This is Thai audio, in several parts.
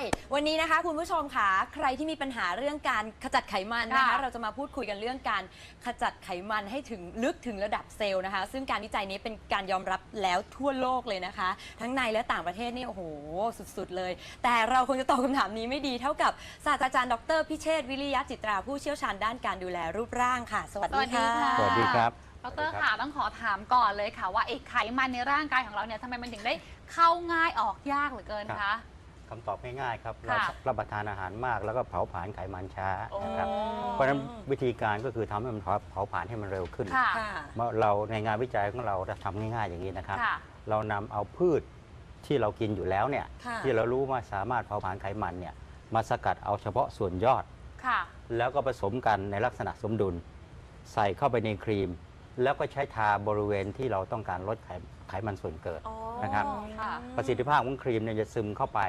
อ้อยวันนี้นะคะคุณผู้ชมค่ะใครที่มีปัญหาเรื่องการขจัดไขมันนะคะค่ะเราจะมาพูดคุยกันเรื่องการขจัดไขมันให้ถึงลึกถึงระดับเซลล์นะคะ ซึ่งการวิจัยนี้เป็นการยอมรับแล้วทั่วโลกเลยนะคะ ทั้งในและต่างประเทศนี่โอ้โหสุดๆเลย แต่เราคงจะตอบคำถามนี้ไม่ดีเท่ากับศาสตราจารย์ดรพิเชษฐ์วิริยะจิตราผู้เชี่ยวชาญด้านการดูแลรูปร่างค่ะ สวัสดีค่ะ สวัสดีค่ะ สวัสดีครับ ดรค่ะต้องขอถามก่อนเลยค่ะว่าไอ้ไขมันในร่างกายของเราเนี่ยทำไมมันถึงได้เข้าง่ายออกยากเหลือเกินครัคะ บ คำตอบง่ายๆครับเราค่ะ รับประทานอาหารมากแล้วก็เผาผลาญไขมันช้านะครับโอ้เพราะฉะนั้นวิธีการก็คือทำให้มันเผาเผาผลาญให้มันเร็วขึ้น ค่ะ ค่ะ เมื่อเราในงานวิจัยของเราจะทำง่ายๆอย่างนี้นะครับ ค่ะ เรานำเอาพืชที่เรากินอยู่แล้วเนี่ยค่ะ ที่เรารู้ว่าสามารถเผาผลาญไขมันเนี่ยมาสกัดเอาเฉพาะส่วนยอด ค่ะ แล้วก็ผสมกันในลักษณะสมดุล ใส่เข้าไปในครีม แล้วก็ใช้ทาบริเวณที่เราต้องการลดไขไขมันส่วนเกิดอ๋อนะครับ ค่ะ ประสิทธิภาพของครีมเนี่ยจะซึมเข้าไป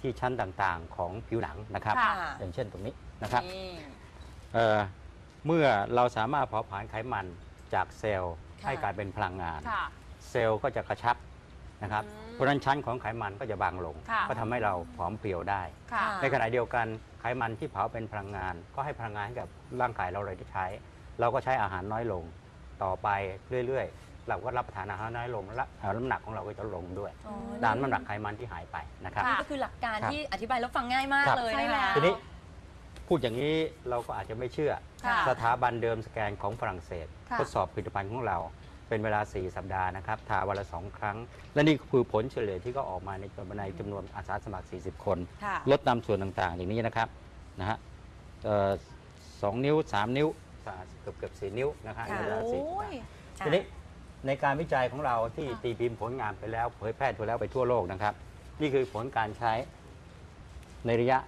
ที่ชั้นต่างๆของผิวหนังนะครับ ค่ะ อย่างเช่นตรงนี้นะครับนี่ เอ่อเมื่อเราสามารถเผาผลาญไขมันจากเซลล์ค่ะ ให้กลายเป็นพลังงาน ค่ะ เซลล์ก็จะกระชับนะครับ อืมเพราะฉะนั้นชั้นของไขมันก็จะบางลง ค่ะ ก็ทำให้เราผอมเพรียวได้ ค่ะ ในขณะเดียวกันไขมันที่เผาเป็นพลังงาน ก็ให้พลังงานให้กับร่างกายเราเลยที่ใช้ เราก็ใช้อาหารน้อยลง ต่อไปเรื่อยๆ เราก็รับประทานอาหารน้อยลงและเอ่อน้ำหนักของเราก็จะลงด้วยอ๋อ ตามน้ำหนักไขมันที่หายไปนะครับค่ะนี่ก็คือหลักการครับที่อธิบายแล้วฟังง่ายมากครับ เลยใช่นะแล้คะวทีนี้พูดอย่างนี้เราก็อาจจะไม่เชื่อ ค่ะ สถาบันเดิมสแกนของฝรั่งเศสค่ะ ทดสอบผลิตภัณฑ์ของเรา เป็นเวลา 4 สัปดาห์นะครับทาวันละ 2 ครั้ง และนี่คือผลเฉลี่ยที่ก็ออกมาในจำนวนในจำนวนอาสาสมัคร 40 คน ค่ะ ลดตามส่วนต่างๆ อย่างนี้นะครับนะฮะเอ่อสองนิ้ว 3 นิ้วสามเกือบเกือบสี่นิ้วนะครับในค่ะเวลาสี่โอ้ยทีนี้ ในการวิจัยของเราที่ค่ะตีพิมพ์ผลงานไปแล้ว เผยแพร่ไปแล้วไปทั่วโลกนะครับ นี่คือผลการใช้ในระยะ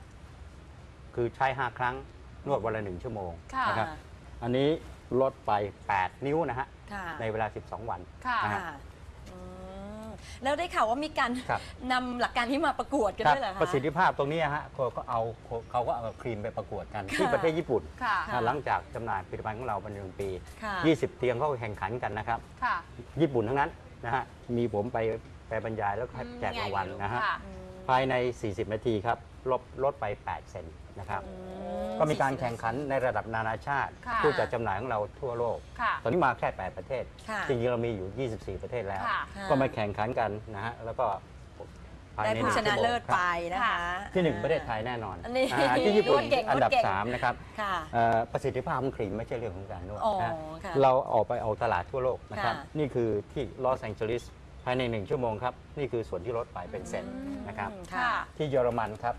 คือใช้ 5 ครั้งนวดวันละหนึ่งชั่วโมงค่ะ นะครับ อันนี้ลดไป 8 นิ้วนะฮะ ค่ะในเวลา 12 วันค่ะ นะฮะ ค่ะอืม แล้วได้ข่าวว่ามีการครับ นำหลักการที่มาประกวดกันครับด้วยเหรอคะ ประสิทธิภาพตรงนี้ฮะเขาก็เอาเขาก็เอาครีมไปประกวดกันที่ค่ะประเทศญี่ปุ่นค่ะ ค่ะ หลังจากจำหน่ายผลิตภัณฑ์ของเราเป็นหนึ่งปี ค่ะ 20 เตียงเขาแข่งขันกันนะครับ ค่ะญี่ปุ่นทั้งนั้นนะฮะมีผมไปไปบรรยายแล้วก็แจกรางวัลนะฮะ ค่อืม ภายใน 40 นาทีครับลดลดไป 8 เซนนะครับอืก็มีการแข่งขันในระดับนานาชาติ ค่ะผู้จัดจำหน่ายของเราทั่วโลก ค่ะตอนนี้มาแค่ 8 ประเทศ ค่ะจริงๆเรามีอยู่ 24 ประเทศแล้ว ค่ะค่ะก็มาแข่งขันกันนะฮะ แล้วก็ภายได้ในผู้หชงนะชั่วโมงเลิศครับไปนะคะ ที่หนึ่งประเทศไทยแน่นอนอันนี้อ่าที่ญี่ปุ่นนวดเก่งอันดับนวดเก่ง3นะครับ ค่ะ เอ่อประสิทธิภาพของครีมไม่ใช่เรื่องของการนวดอ๋อนะค่ะเราออกไปเอาตลาดทั่วโลกนะครับ ค่ะนี่คือที่ลอสแองเจลิส ภายในหนึ่งชั่วโมงครับ นี่คือส่วนที่ลดไปเป็นเซนนะครับอืมค่ะที่เยอรมันครับ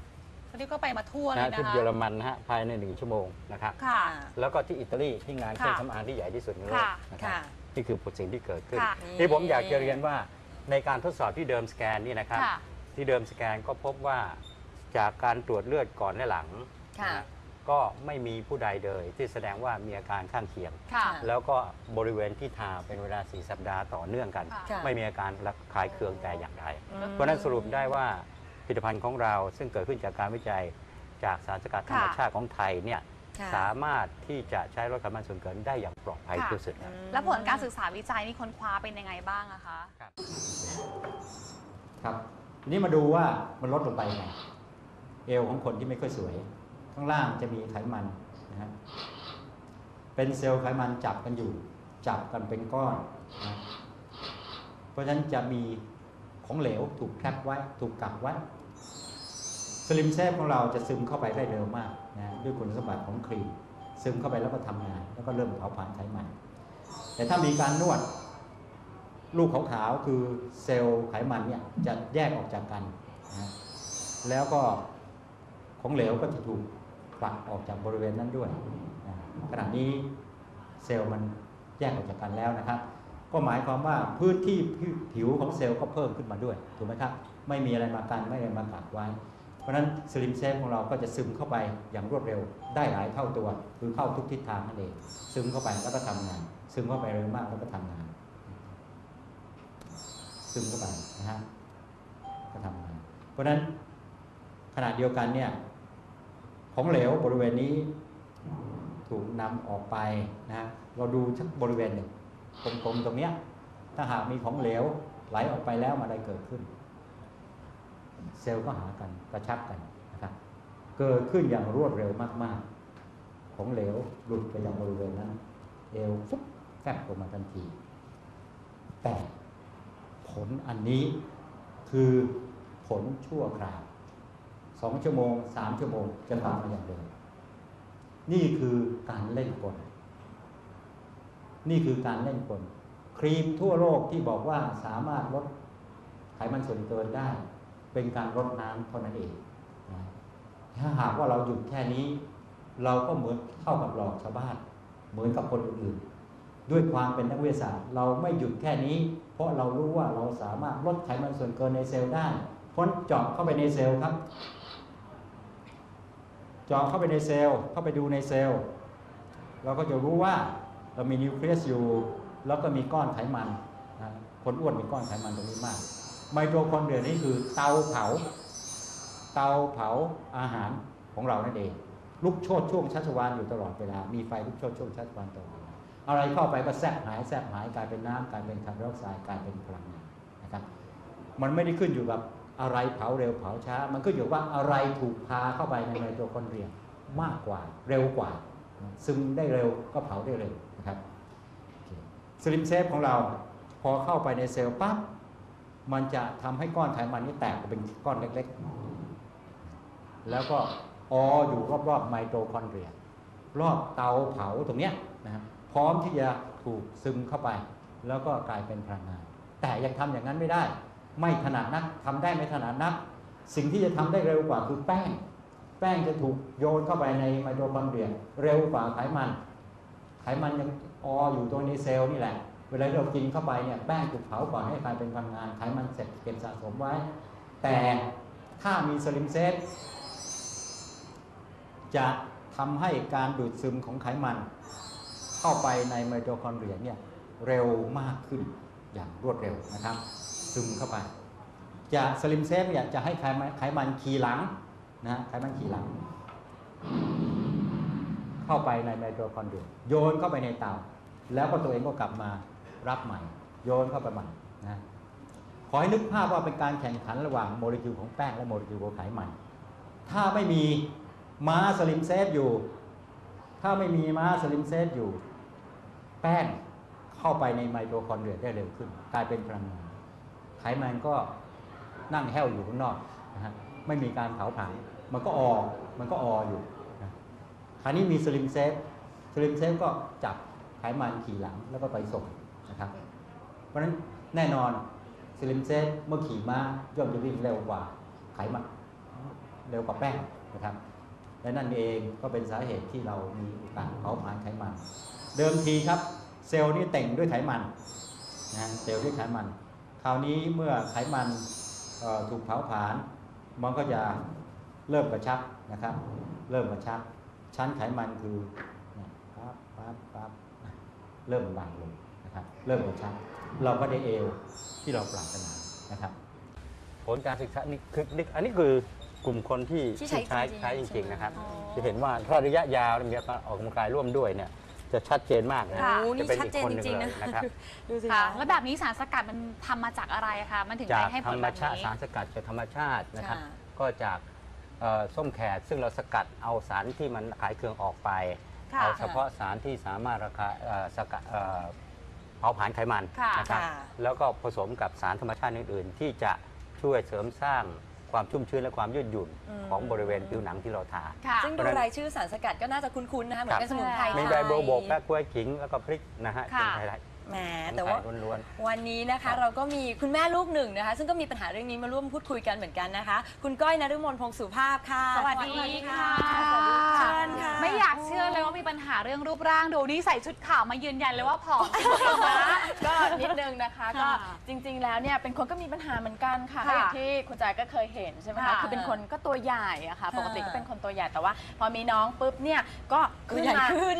วันนี้ก็ไปมาทั่วเลยนะนะที่คะ เยอรมันนะฮะภายในหนึ่งชั่วโมงนะครับ ค่ะ แล้วก็ที่อิตาลีที่งานเครื่องค่ะสำอางที่ใหญ่ที่สุดในโลกค่ะนะครับค่ะนี่คือผลสิ่งที่เกิดขึ้น ค่ะที่ผมอยากจะเรียนว่าในการทดสอบที่เดิมสแกนนี่นะครับ ค่ะ ที่เดิมสแกนก็พบว่าจากการตรวจเลือดก่อนและหลังค่ะ นะฮะ ก็ไม่มีผู้ใดเลยที่แสดงว่ามีอาการข้างเคียง ค่ะ แล้วก็บริเวณที่ทาเป็นเวลา4สัปดาห์ต่อเนื่องกัน ค่ะค่ะไม่มีอาการระคายเคืองแต่อย่างใดอืมเพราะฉะนั้นสรุปได้ว่าผลิตภัณฑ์ของเราซึ่งเกิดขึ้นจากการวิจัยจากสารสกัดธรรมชาติของไทยเนี่ยค่ะ สามารถที่จะใช้ลดไขมันส่วนเกินได้อย่างปลอดภัยค่ะที่สุดครับแล้วผลการศึกษาวิจัยนี่ค้นคว้าเป็นยังไงบ้างอะคะ ครับทีนี้มาดูว่ามันลดลงไปไงเอวของคนที่ไม่ค่อยสวยข้างล่างจะมีไขมันนะฮะเป็นเซลล์ไขมันจับกันอยู่ จับกันเป็นก้อนนะเพราะฉะนั้นจะมีของเหลวถูกแคปไว้ ถูกกักไว้สลิมเซฟของเราจะซึมเข้าไปได้เร็วมากนะด้วยคุณสมบัติของครีม ซึมเข้าไปแล้วก็ทำงาน แล้วก็เริ่มเผาผลาญไขมัน แต่ถ้ามีการนวดลูกขาวๆคือเซลล์ไขมันเนี่ยจะแยกออกจากกันนะแล้วก็ของเหลวก็จะถูก ผลักออกจากบริเวณนั้นด้วยนะขณะนี้เซลล์มันแยกออกจากกันแล้วนะครับ ก็หมายความว่าพื้นที่ผิวของเซลล์ก็เพิ่มขึ้นมาด้วยถูกไหมครับไม่มีอะไรมากันไม่มีอะไรมากัดไว้ เพราะฉะนั้นสลิมเซฟของเราก็จะซึมเข้าไปอย่างรวดเร็วได้หลายเท่าตัว คือเข้าทุกทิศทางนั่นเองซึมเข้าไปแล้วก็ทำงาน ซึมเข้าไปเร็วมากแล้วก็ทำงาน ซึมเข้าไปนะฮะก็ทำงาน เพราะฉะนั้นขณะเดียวกันเนี่ย ของเหลวบริเวณนี้ถูกนำออกไปนะเราดูชักบริเวณหนึ่งกลมๆตรงเนี้ยถ้าหากมีของเหลวไหลออกไปแล้วมันอะไรเกิดขึ้น เซลล์ก็หากันกระชับกันนะครับเกิดขึ้นอย่างรวดเร็วมากๆ ของเหลวหลุดไปยังบริเวณนั้นเอวฟุบแฟบออกมาทันที แต่ผลอันนี้คือผลชั่วคราว สองชั่วโมงสามชั่วโมงจะกลับมาอย่างเดิมนี่คือการเล่นกล นี่คือการเล่นกล ครีมทั่วโลกที่บอกว่าสามารถลดไขมันส่วนเกินได้ เป็นการลดน้ำเท่านั้นเองถ้าหากว่าเราหยุดแค่นี้ เราก็เหมือนเท่ากับหลอกชาวบ้านเหมือนกับคนอื่นๆด้วยความเป็นนักวิทยาศาสตร์ เราไม่หยุดแค่นี้ เพราะเรารู้ว่าเราสามารถลดไขมันส่วนเกินในเซลล์ได้พ้นเจาะเข้าไปในเซลล์ครับ จาะเข้าไปในเซลล์เข้าไปดูในเซลล์ เราก็จะรู้ว่าเรามีนิวเคลียสอยู่ แล้วก็มีก้อนไขมันนะคนอ้วนมีก้อนไขมันตรงนี้มาก ไมโทคอนเดรียนี่คือเตาเผา เตาเผาอาหารของเรานั่นเอง ลุกโชดช่วงชัชวานอยู่ตลอดเวลา มีไฟลุกโชดช่วงชัชวานตลอดเวลาอะไรเข้าไปก็แทบหายแทบหายกลายเป็นน้ำกลายเป็นคาร์บอนไดออกไซด์กลายเป็นพลังงานนะครับ มันไม่ได้ขึ้นอยู่กับ อะไรเผาเร็วเผาช้า มันก็อยู่ว่าอะไรถูกพาเข้าไปในไมโทคอนเดรียมากกว่าเร็วกว่า ซึมได้เร็วก็เผาได้เร็วนะครับสลิมเซฟของเราพอเข้าไปในเซลล์ปั๊บมันจะทำให้ก้อนไขมันนี้แตกเป็นก้อนเล็กๆ แล้วก็อออยู่รอบๆไมโทคอนเดรีย รอบเตาเผาตรงเนี้ยนะครับพร้อมที่จะถูกซึมเข้าไป แล้วก็กลายเป็นพลังงาน แต่ยังทำอย่างนั้นไม่ได้ ไม่ถนัดนักทำได้ไม่ถนัดนัก สิ่งที่จะทำได้เร็วกว่าคือแป้ง แป้งจะถูกโยนเข้าไปในไมโทคอนเดรียเร็วกว่าไขมัน ไขมันยังอออยู่ตรงในเซลล์นี่แหละ เวลาเรากินเข้าไปเนี่ยแป้งถูกเผาก่อนให้กลายเป็นพลังงานไขมันเสร็จเก็บสะสมไว้ แต่ถ้ามีสลิมเซตจะทำให้การดูดซึมของไขมัน เข้าไปในไมโทคอนเดรียเนี่ยเร็วมากขึ้นอย่างรวดเร็วนะครับ ซึมเข้าไป จะสลิมเซฟเนี่ยจะให้ไขมันไขมันขี่หลังนะไขมันขี่หลัง เข้าไปในไมโทคอนเดรียโยนเข้าไปในเตาแล้วก็ตัวเองก็กลับมารับใหม่ โยนเข้าไปใหม่นะขอให้นึกภาพว่าเป็นการแข่งขันระหว่างโมเลกุลของแป้งและโมเลกุลของไขมัน ถ้าไม่มีม้าสลิมเซฟอยู่ ถ้าไม่มีม้าสลิมเซฟอยู่ แป้งเข้าไปในไมโทคอนเดรียได้เร็วขึ้น กลายเป็นพลังงาน ไขมันก็นั่งแห้วอยู่ข้างนอกนะฮะไม่มีการเผาผลาญมันก็ออมันก็อออยู่นะคราวนี้มีสลิมเซฟสลิมเซฟก็จับไขมันขี่หลังแล้วก็ไปส่งนะครับ เพราะฉะนั้นแน่นอนสลิมเซฟเมื่อขี่ม้าย่อมจะวิ่งเร็วกว่าไขมันเร็วกว่าแป้งนะครับ และนั่นเองก็เป็นสาเหตุที่เรามีโอกาสเผาผลาญไขมัน เดิมทีครับ เซลล์นี่แต่งด้วยไขมันนะเซลล์ด้วยไขมัน คราวนี้เมื่อไขมันเอ่อถูกเผาผลาญมันก็จะเริ่มกระชับนะครับ เริ่มกระชับ ชั้นไขมันคือเนี่ยปั๊บปั๊บปั๊บนะเริ่มบางลงนะครับ เริ่มกระชับ เราก็ได้เอวที่เราปรารถนานะครับ ผลการศึกษานี่คือนี่อันนี้คือกลุ่มคนที่ที่ใช้ใช้จริงๆใช้จใช่ริงไหมๆนะครับอ๋อจะเห็นว่าถ้าระยะยาวมีการออกกำลังกายร่วมด้วยเนี่ย จะชัดเจนมากนะค่ะ โอ้นี่จะเป็นชัดอีกเจนคนจหนึ่งริงๆเลนะ ยนะครับ ดูสิค่ะ คะ แล้วแบบนี้สารสกัดมันทำมาจากอะไรคะ มันถึงจากได้ให้ผธรลรมแบบชาตินี้ สารสกัดจากธรรมชาตินะครับ ค่ะ ก็จากเอ่อส้มแขกซึ่งเราสกัดเอาสารที่มันขายเครื่องออกไป ค่ะ เอาเฉพาะสารที่สามารถราคาเอ่อสกัดเอ่อเผาผลาญไขมันค่ะ นะครับ ค่ะ แล้วก็ผสมกับสารธรรมชาติอื่นๆ ที่จะช่วยเสริมสร้าง ความชุ่มชื้นและความยืดหยุ่นอืม ของบริเวณผิวหนังที่เราทา ค่ะ ซึ่งดูรายชื่อสารสกัดก็น่าจะคุ้นๆนะคะเหมือนกับสมุนไพรมีไทใบยโบวบกและกล้วยขิงแล้วก็พริกนะฮะค่ะ เป็นไทย แหมแต่ว่าว,วันนี้นะคะ เราก็มีคุณแม่ลูกหนึ่งนะคะ ซึ่งก็มีปัญหาเรื่องนี้มาร่วมพูดคุยกันเหมือนกันนะคะ คุณก้อยนฤมลพงสุภาพค่ะสวัสดีค่ะไม่อยากเชื่อเลยว่ามีปัญหาเรื่องรูปร่างดูนี่ใส่ชุดขาวมายืนยันเลยว่าผอมก็นิดนึงนะคะก็จริง ๆ แล้วเนี่ยเป็นคนก็มีปัญหาเหมือนกันค่ะอย่างที่คุณจ่ายก็เคยเห็นใช่ไหมคะคือเป็นคนก็ตัวใหญ่อะค่ะ ปกติก็เป็นคนตัวใหญ่แต่ว่า พอมีน้องปุ๊บเนี่ยก็ขึ้นมาขึ้น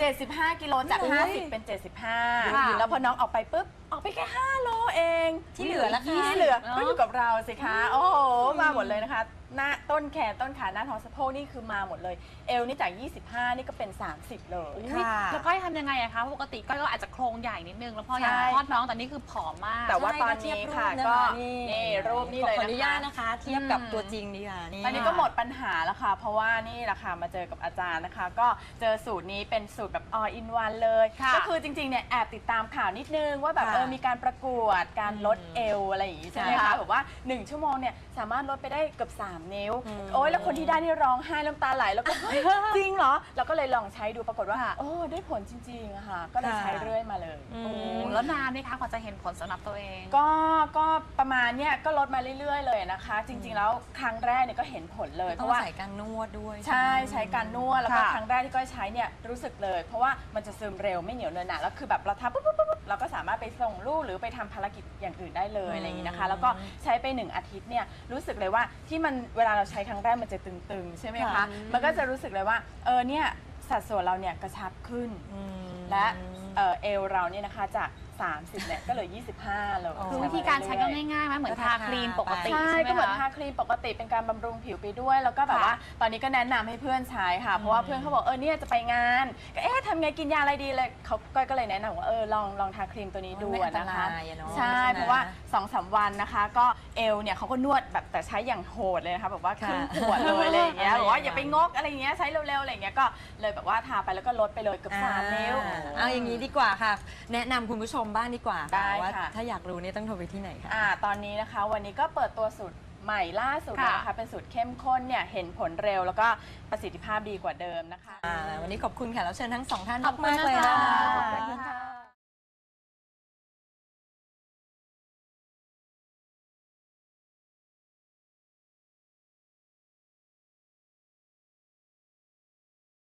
75กิโลจาก50เป็น 75กิแล้วพอน้องออกไปปุ๊บ ออกไปแค่5โลเองที่เหลือล่ะคะที่เหลือเนอะก็อยู่กับเราสิคะโอ้โหมาหมดเลยนะคะ หน้าต้นแขนต้นขาหน้าท้องสะโพกนี่คือมาหมดเลย เอวนี่จาก 25 นี่ก็เป็น 30 เลยค่ะแล้วก้อยทำยังไงอะคะปกติก้อยก็อาจจะโครงใหญ่นิดนึงแล้วพออยากใช่คลอดน้องแต่นี่คือผอมมาก แต่ว่าใช่ตอนนี้ค่ะเทียบก็รูปนะคะนี่รูปนี่เลยขออนุญาตนะคะนะคะเทียบกับอืมตัวจริงดีค่ะนี่ตอนนี้ก็หมดปัญหาแล้วค่ะ เพราะว่านี่แหละค่ะมาเจอกับอาจารย์นะคะ ก็เจอสูตรนี้เป็นสูตรแบบ all in one เลยค่ะก็คือจริงๆเนี่ยแอบติดตามข่าวนิดนึงว่าแบบค่ะเออมีการประกวดการลดเอวอะไรอย่างงี้ใช่ไหมค่ะคะแบบว่า 1 ชั่วโมงเนี่ยสามารถลดไปได้เกือบ3 นิ้วอืมโอ้ยแล้วคนที่ได้นี่ร้องไห้น้ำตาไหลแล้วก็เฮ้ยจริงเหรอเราก็เลยลองใช้ดูปรากฏว่าค่ะโอ้ได้ผลจริงๆอะค่ะก็เลยค่ะใช้เรื่อยมาเลย อืโอ้มแล้วนานไหมคะกว่าจะเห็นผลสำหรับตัวเอง ก็ก็ประมาณเนี่ยก็ลดมาเรื่อยๆ เลยนะคะ จริงๆแล้วครั้งแรกเนี่ยก็เห็นผลเลยเพต้องราะว่า ใส่การนวดด้วยใช่ใช้การนวดแล้วก็ค่ะ ครั้งแรกที่ก้อยใช้เนี่ยรู้สึกเลย เพราะว่ามันจะซึมเร็วไม่เหนียวเนอะหนะแล้วคือแบบเราทำปุ๊บปุ๊บปุ๊บปุ๊บเราก็สามารถไปส่งลูกหรือไปทำภารกิจอย่างอื่นได้เลยอะไรอย่างนี้นะคะ แล้วก็ใช้ไปหนึ่งอาทิตย์เนี่ยรู้สึกเลยว่าที่มันเวลาเราใช้ครั้งแรกมันจะตึงๆ ใช่ไหมคะค่ะมันก็จะรู้สึกเลยว่าเออเนี่ยสัดส่วนเราเนี่ยกระชับขึ้นอืมและเอ่อเอวเราเนี่ยนะคะจาก 30เนี่ยก็เหลือ 25เลยอ๋อคือวิธีการใช้ก็ง่ายๆไหมเหมือนก็ทาทาครีมปกติใช่ใช่ไหมก็เหมือนคะทาครีมปกติเป็นการบำรุงผิวไปด้วย แล้วก็แบบค่ะว่าตอนนี้ก็แนะนำให้เพื่อนใช้ค่ะ เพราะว่าเพื่อนเขาบอกเออเนี่ยจะไปงาน ก็เอ๊ะทำไงกินยาอะไรดีเลยเขาก้อยก็เลยแนะนำว่าเออลองลองทาครีมตัวนี้ดูไม่อันตนะคะ รายอะเนาะใช่ใช่ไหม เพราะว่า2อสวันนะคะ ก็เอวเนี่ยเขาก็นวดแบบแต่ใช้อย่างโหดเลยนะคะแบบว่าครึ่งค่ะขวดเลยอะไรอย่างเงี้ยอะไรบอกว่าอย่างอย่าไปงกอะไรอย่างเงี้ยใช้เร็วๆอะไรอย่างเงี้ยก็เลยแบบว่าทาไปแล้วก็ลดไปเลยเกือบสามนิ้วอ่าเอาอย่างนี้ดีกว่าค่ะ แนะนำคุณผู้ชมบ้างดีกว่าได้ว่าค่ะ ถ้าอยากรู้เนี่ยต้องโทรไปที่ไหนคะอ่าตอนนี้นะคะวันนี้ก็เปิดตัวสูตรใหม่ล่าสุดเลยนะคะเป็นสูตรเข้มข้นเนี่ยเห็นผลเร็วแล้วก็ประสิทธิภาพดีกว่าเดิมนะคะ อ่าวันนี้ขอบคุณค่ะแล้วเชิญทั้งสองท่านขอบคุณมากๆเลยนะคะนะคะ ขอบคุณค่ะ